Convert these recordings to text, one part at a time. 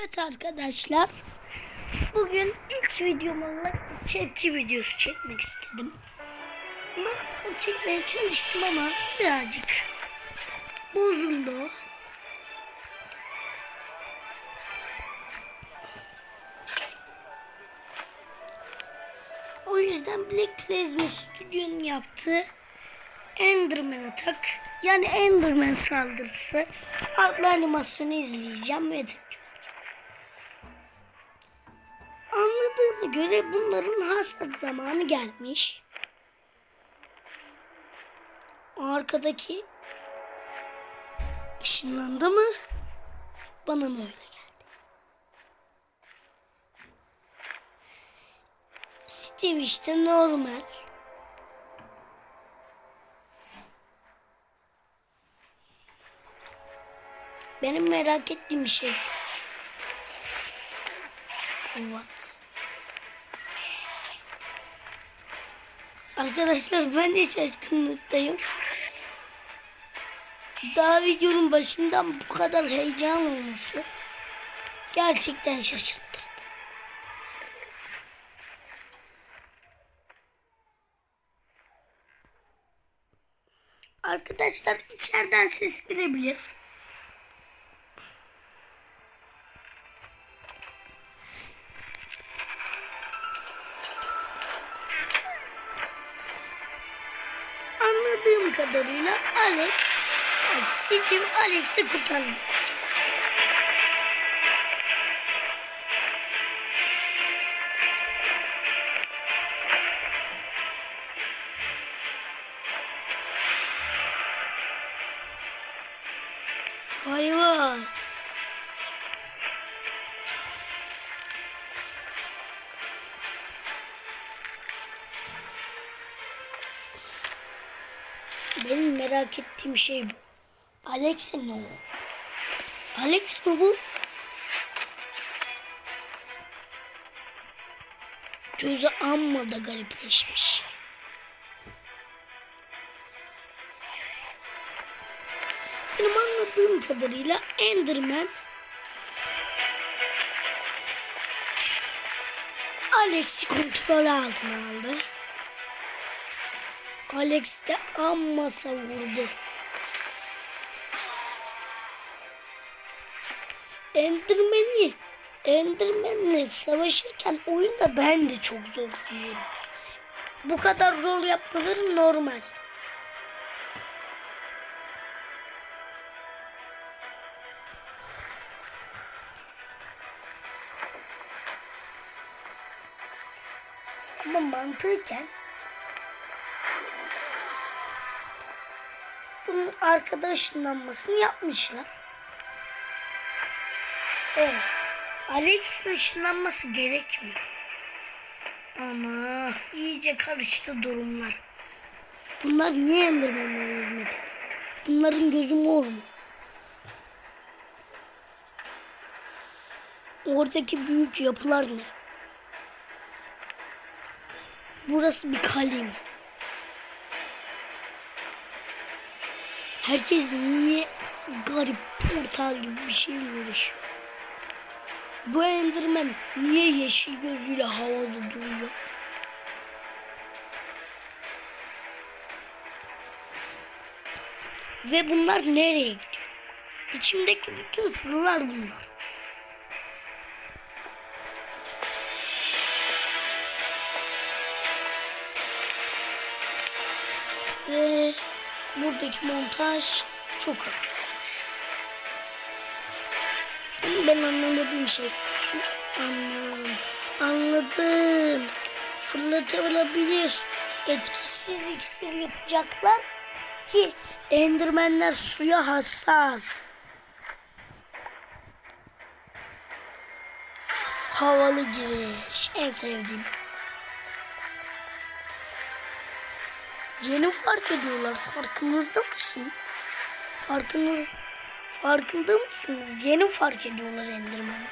Evet arkadaşlar. Bugün ilk videomla tepki videosu çekmek istedim. Ben çekmeye çalıştım ama birazcık bozuldu. O yüzden Black Prisma Studio'nun yaptığı Enderman Atak yani Enderman saldırısı adlı animasyonu izleyeceğim ve göre bunların hasat zamanı gelmiş. Arkadaki ışınlandı mı? Bana mı öyle geldi? Steve işte normal. Benim merak ettiğim şey. What? Arkadaşlar ben de şaşkınlıktayım. Daha videonun başından bu kadar heyecan olması gerçekten şaşırttı. Arkadaşlar içeriden ses girebilir. Kadarıyla Alex, Steve Alex'i kurtardı. Benim merak ettiğim şey bu. Alex'e ne oldu? Alex mi bu? Gözü amma da garipleşmiş. Benim anladığım kadarıyla Enderman Alex'i kontrol altına aldı. Alex de amma savurdu. Enderman'i Enderman'le savaşırken oyunda ben de çok zor yiyorum. Bu kadar zor yapmaları normal. Ama mantıken arkada ışınlanmasını yapmışlar. Evet. Alex'in ışınlanması gerekmiyor. Ama iyice karıştı durumlar. Bunlar niye Enderman'lere hizmet? Bunların gözü mor mu? Oradaki büyük yapılar ne? Burası bir kale mi? Herkes niye garip portal gibi bir şeyle uğraşıyor? Bu Enderman niye yeşil gözüyle havada duruyor? Ve bunlar nereye gidiyor? İçimdeki bütün sorular bunlar. Buradaki montaj çok ağır. Ben anlamadığım şey. Anladım. Anladım. Fırlatabilir. Etkisiz iksir yapacaklar ki Endermenler suya hassas. Havalı giriş. En sevdiğim. Yeni fark ediyorlar. Farkınızda mısın? Farkınız farkında mısınız? Yeni fark ediyorlar Endermenler.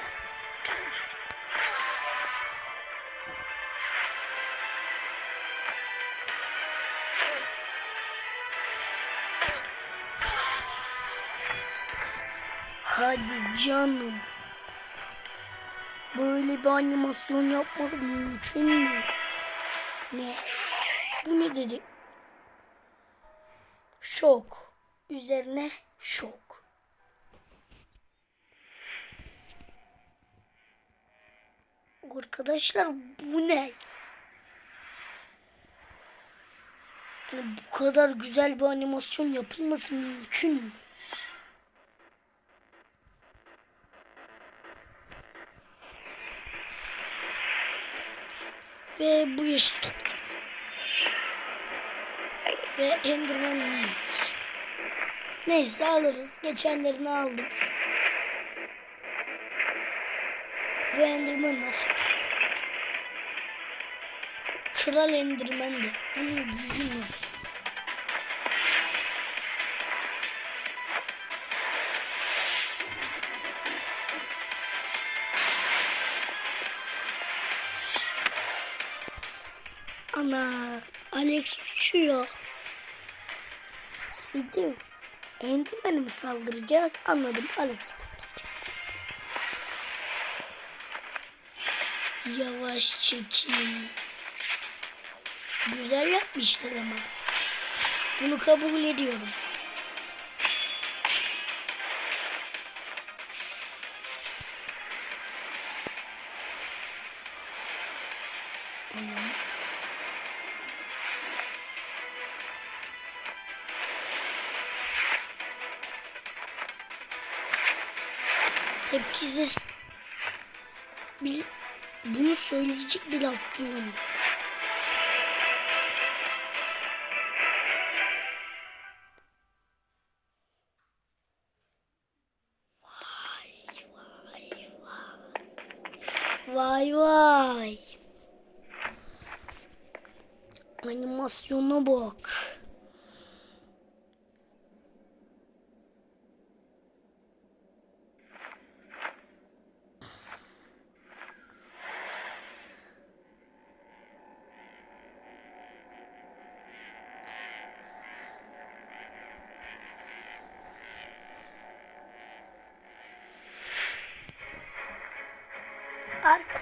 Hadi canım. böyle bir animasyon yapmak mümkün mü? Ne? Bu ne dedi? Şok. Üzerine şok. Arkadaşlar bu ne? Yani bu kadar güzel bir animasyon yapılması mümkün mü? Ve bu yeşil top. Ve Enderman neymiş? Neyse alırız. Geçenlerini aldım. Ve Enderman nasıl? Kral Enderman de. Bunun gücü nasıl? Ana Alex uçuyor. Sidi Enderman'e mi saldıracak? Anladım Alex Yavaş çekin. Güzel yapmışlar ama. Bunu kabul ediyorum. Tepkisiz bir, bunu söyleyecek bir laf bulamıyorum. Vay vay. Animasyona bak.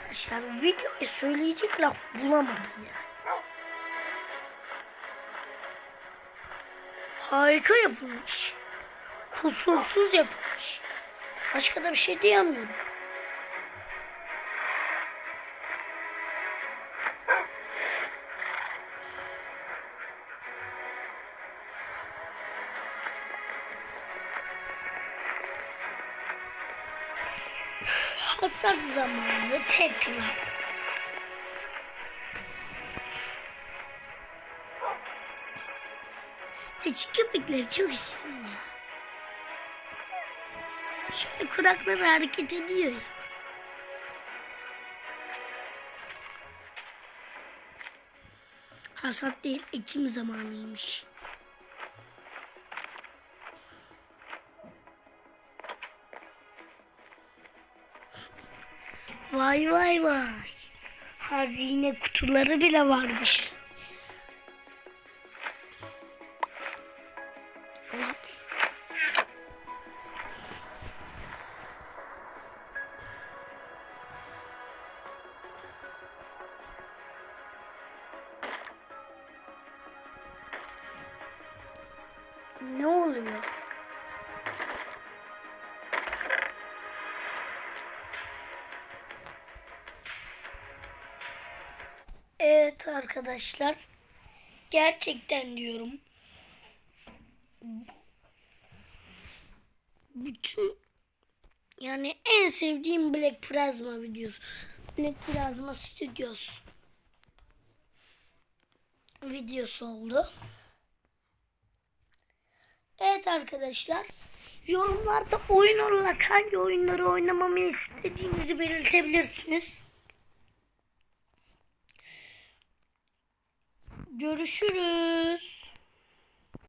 Arkadaşlar videoyu söyleyecek laf bulamadım yani. Harika yapılmış. Kusursuz yapılmış. Başka da bir şey diyemiyorum. Hasat zamanı tekrar. Küçük köpekleri çok istiyorum ya. Şöyle kulakları hareket ediyor ya. Hasat değil, ekim zamanıymış. Vay vay vay. Hazine kutuları bile varmış. Evet arkadaşlar. Gerçekten diyorum. Bütün yani en sevdiğim Black Plasma videosu. Black Plasma Studios videosu oldu. Evet arkadaşlar. Yorumlarda oyun olarak hangi oyunları oynamamı istediğinizi belirtebilirsiniz. Görüşürüz.